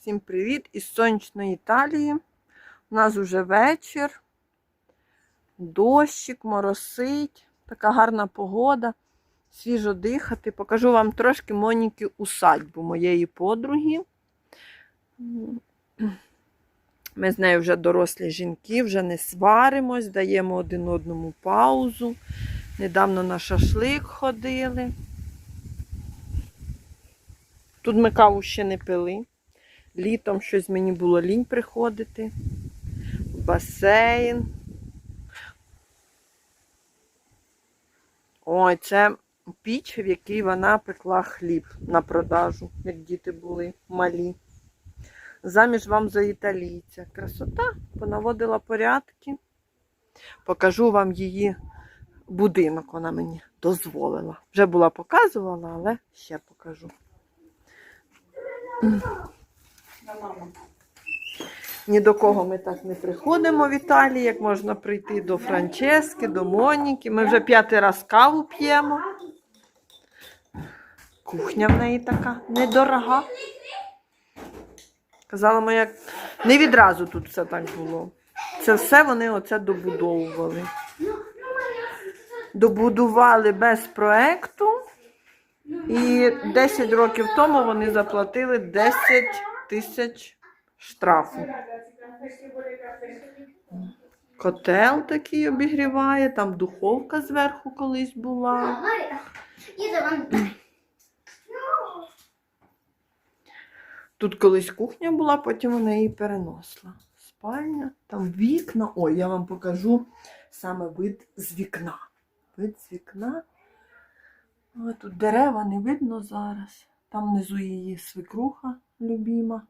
Всім привіт із сонячної Італії. У нас вже вечір, дощик, моросить, така гарна погода, свіжо дихати. Покажу вам трошки Моніки усадьбу моєї подруги. Ми з нею вже дорослі жінки, вже не сваримось, даємо один одному паузу. Недавно на шашлик ходили. Тут ми каву ще не пили. Літом щось мені було лінь приходити. Басейн. Ой, це піч, в якій вона пекла хліб на продажу, як діти були малі. Заміж вам за італійця. Красота, понаводила порядки. Покажу вам її будинок, вона мені дозволила. Вже була показувала, але ще покажу. Ні до кого ми так не приходимо в Італії, як можна прийти до Франчески, до Моніки. Ми вже п'ятий раз каву п'ємо. Кухня в неї така недорога. Казала моя, не відразу тут все так було. Це все вони оце добудовували. Добудували без проекту. І 10 років тому вони заплатили 10 тисяч штрафу. Котел такий обігріває, там духовка зверху колись була. Тут колись кухня була, потім вона її переносила. Спальня, там вікна. Ой, я вам покажу саме вид з вікна. Вид з вікна. О, тут дерева не видно зараз. Там внизу її свекруха любима.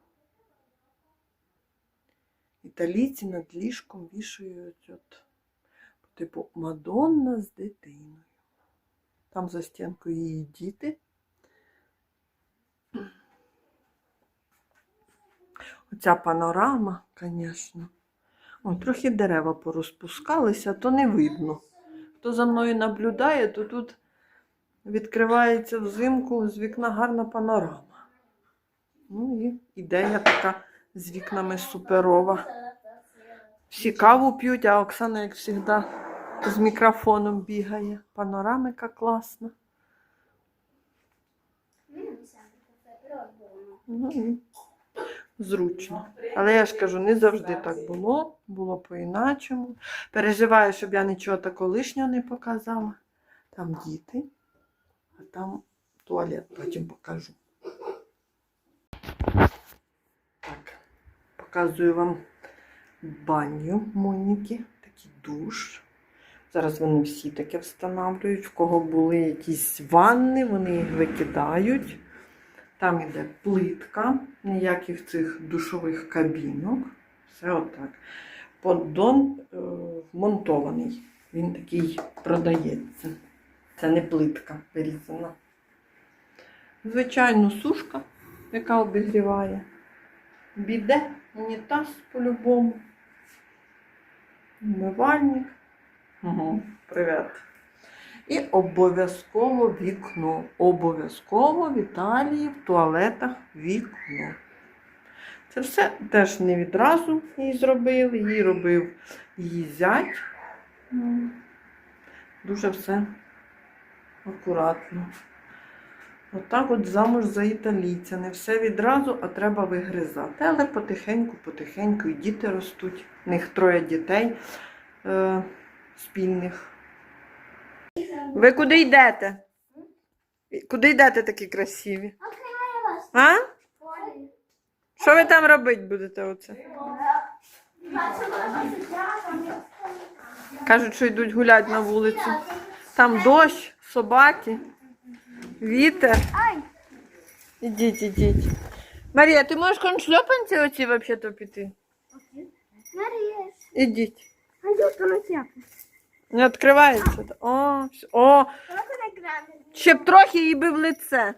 Італійці над ліжком вішають от, типу Мадонна з дитиною. Там за стінкою її діти. Оця панорама, звісно. Ой, трохи дерева порозпускалися, то не видно. Хто за мною наблюдає, то тут відкривається взимку з вікна гарна панорама. Ну і ідея така з вікнами суперова. Всі каву п'ють, а Оксана, як завжди, з мікрофоном бігає. Панорамика класна. Ну, зручно. Але я ж кажу, не завжди так було, було по-іначому. Переживаю, щоб я нічого такого лишнього не показала. Там діти, а там туалет, потім покажу. Так, показую вам баню Моніки, такий душ. Зараз вони всі таке встановлюють. В кого були якісь ванни, вони їх викидають. Там йде плитка, ніяких цих душових кабінок. Все отак. Поддон е, вмонтований. Він такий продається. Це не плитка вирізана. Звичайно, сушка, яка обігріває. Біде, унітаз по-любому. Умивальник. Угу, привіт. І обов'язково вікно. Обов'язково в Італії в туалетах вікно. Це все теж не відразу їй зробили. Її робив її зять. Ну, Дуже все акуратно. Отак от замуж за італійця. Не все відразу, а треба вигризати. Але потихеньку, потихеньку і діти ростуть. В них троє дітей е, спільних. Ви куди йдете? Куди йдете такі красиві? А? Що ви там робити будете оце? Кажуть, що йдуть гуляти на вулицю. Там дощ, собаки, вітер. Ідіть, ідіть. Марія, ти можеш коншльопанці оці взагалі піти? Мария, Ідіть. айду, то на тебя. Не відкривається. О, все. о, ще б трохи їй би в лице.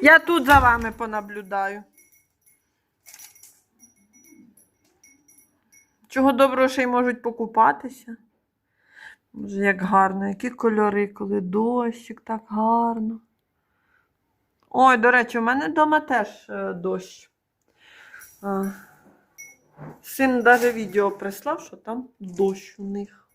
Я тут за вами понаблюдаю. Чого доброго ще й можуть покупатися? Боже, як гарно, які кольори, коли дощик, так гарно. Ой, до речі, у мене вдома теж е, дощ. Син навіть відео прислав, що там дощ у них.